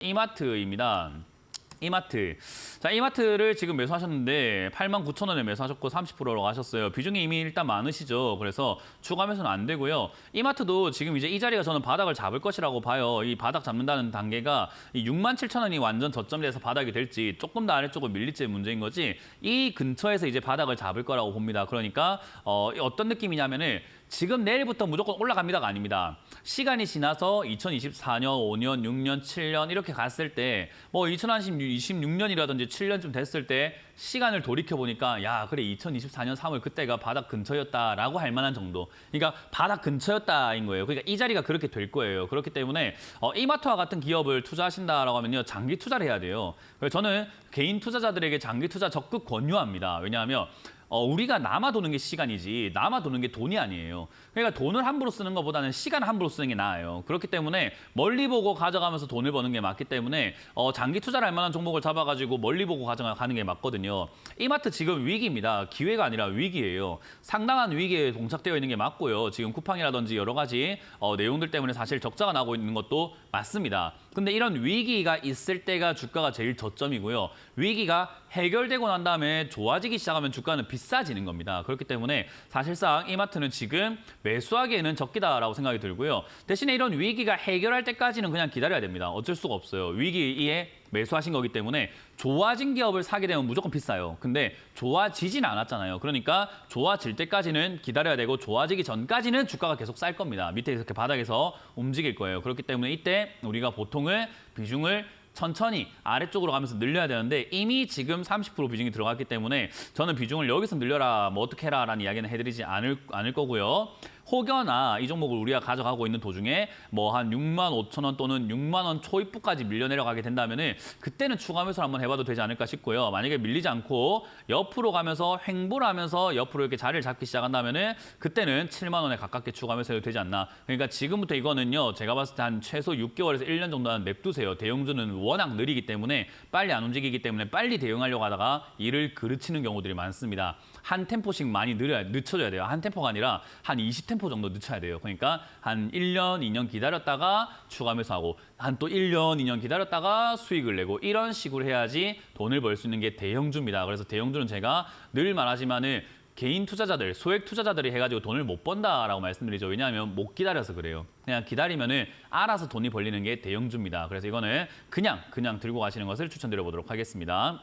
이마트입니다. 이마트. 자, 이마트를 지금 매수하셨는데 8만 9천 원에 매수하셨고 30%로 가셨어요. 비중이 이미 일단 많으시죠. 그래서 추가 매수는 안 되고요. 이마트도 지금 이제 이 자리가 저는 바닥을 잡을 것이라고 봐요. 이 바닥 잡는다는 단계가 이 6만 7천 원이 완전 저점이 돼서 바닥이 될지 조금 더 아래쪽으로 밀릴지 문제인 거지 이 근처에서 이제 바닥을 잡을 거라고 봅니다. 그러니까 어, 어떤 느낌이냐면은 지금 내일부터 무조건 올라갑니다가 아닙니다. 시간이 지나서 2024년, 5년, 6년, 7년 이렇게 갔을 때 뭐 2026년이라든지 7년쯤 됐을 때 시간을 돌이켜 보니까 야 그래 2024년 3월 그때가 바닥 근처였다라고 할 만한 정도. 그러니까 바닥 근처였다인 거예요. 그러니까 이 자리가 그렇게 될 거예요. 그렇기 때문에 어, 이마트와 같은 기업을 투자하신다라고 하면요 장기 투자를 해야 돼요. 그래서 저는 개인 투자자들에게 장기 투자 적극 권유합니다. 왜냐하면 어, 우리가 남아 도는 게 시간이지 남아 도는 게 돈이 아니에요. 그러니까 돈을 함부로 쓰는 것보다는 시간 함부로 쓰는 게 나아요. 그렇기 때문에 멀리 보고 가져가면서 돈을 버는 게 맞기 때문에 어, 장기 투자를 할 만한 종목을 잡아가지고 멀리 보고 가져가는 게 맞거든요. 이마트 지금 위기입니다. 기회가 아니라 위기예요. 상당한 위기에 동착되어 있는 게 맞고요. 지금 쿠팡이라든지 여러 가지 어, 내용들 때문에 사실 적자가 나고 있는 것도 맞습니다. 근데 이런 위기가 있을 때가 주가가 제일 저점이고요. 위기가 해결되고 난 다음에 좋아지기 시작하면 주가는 비싸지는 겁니다. 그렇기 때문에 사실상 이마트는 지금 매수하기에는 적기다라고 생각이 들고요. 대신에 이런 위기가 해결할 때까지는 그냥 기다려야 됩니다. 어쩔 수가 없어요. 위기에 매수하신 거기 때문에 좋아진 기업을 사게 되면 무조건 비싸요. 근데 좋아지진 않았잖아요. 그러니까 좋아질 때까지는 기다려야 되고 좋아지기 전까지는 주가가 계속 쌀 겁니다. 밑에 이렇게 바닥에서 움직일 거예요. 그렇기 때문에 이때 우리가 보통은 비중을 천천히 아래쪽으로 가면서 늘려야 되는데 이미 지금 30% 비중이 들어갔기 때문에 저는 비중을 여기서 늘려라 뭐 어떻게 해라라는 이야기는 해드리지 않을, 않을 거고요. 혹여나 이 종목을 우리가 가져가고 있는 도중에 뭐 한 6만 5천 원 또는 6만 원 초입부까지 밀려 내려가게 된다면 은 그때는 추가 매수를 한번 해봐도 되지 않을까 싶고요. 만약에 밀리지 않고 옆으로 가면서 횡보를 하면서 옆으로 이렇게 자리를 잡기 시작한다면 은 그때는 7만 원에 가깝게 추가 매수해도 되지 않나. 그러니까 지금부터 이거는요. 제가 봤을 때 한 최소 6개월에서 1년 정도는 냅두세요. 대형주는 워낙 느리기 때문에 빨리 안 움직이기 때문에 빨리 대응하려고 하다가 일을 그르치는 경우들이 많습니다. 한 템포씩 많이 늘려야, 늦춰줘야 돼요. 한 템포가 아니라 한 20 템포 정도 늦춰야 돼요. 그러니까 한 1년, 2년 기다렸다가 추가 매수하고 한 또 1년, 2년 기다렸다가 수익을 내고 이런 식으로 해야지 돈을 벌 수 있는 게 대형주입니다. 그래서 대형주는 제가 늘 말하지만은 개인 투자자들, 소액 투자자들이 해가지고 돈을 못 번다라고 말씀드리죠. 왜냐하면 못 기다려서 그래요. 그냥 기다리면은 알아서 돈이 벌리는 게 대형주입니다. 그래서 이거는 그냥 그냥 들고 가시는 것을 추천드려 보도록 하겠습니다.